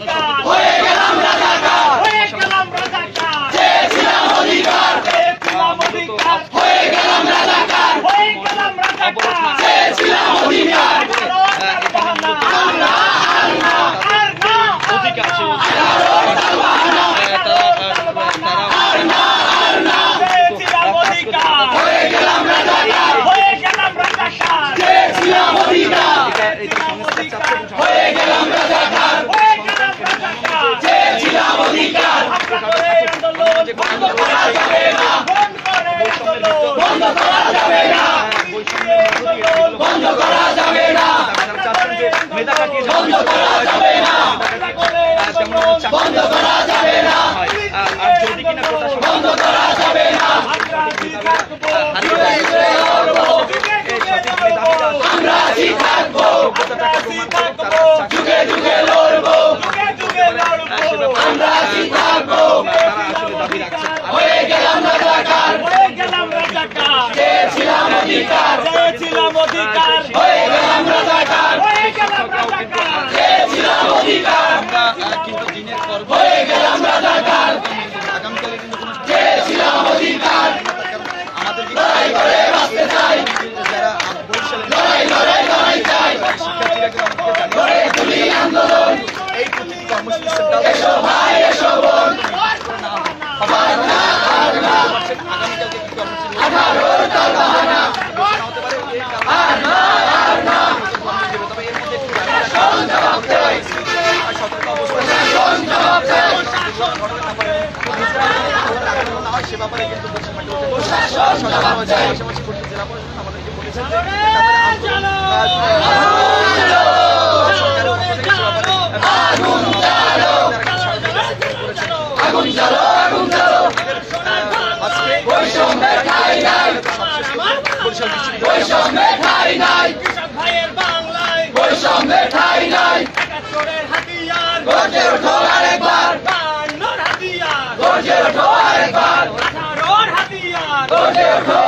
Chica. বন্ধ করা যাবে না বন্ধ করা যাবে না আর যদি বন্ধ করা যাবে না আমরা থাকব যুগে যুগে লড়বো আমরা আছি থাকব হয়ে গেলাম রাজাকার। চেয়েছিলাম অধিকার। চেয়েছিলাম অধিকার। সে ব্যাপারে কিন্তু জেলা পরিষদ আমাদেরকে বলেছেন বৈষম্যে ঠাই নাই। কৃষক ভাইয়ের বাংলায় বৈষম্যে ঠাই নাই। একাত্তরের হাতিয়ার। গর্জে ওঠো আরেকবার। বান্নর হাতিয়ার। গর্জে ওঠো আরেকবার। আঠারোর হাতিয়ার। গর্জে ওঠো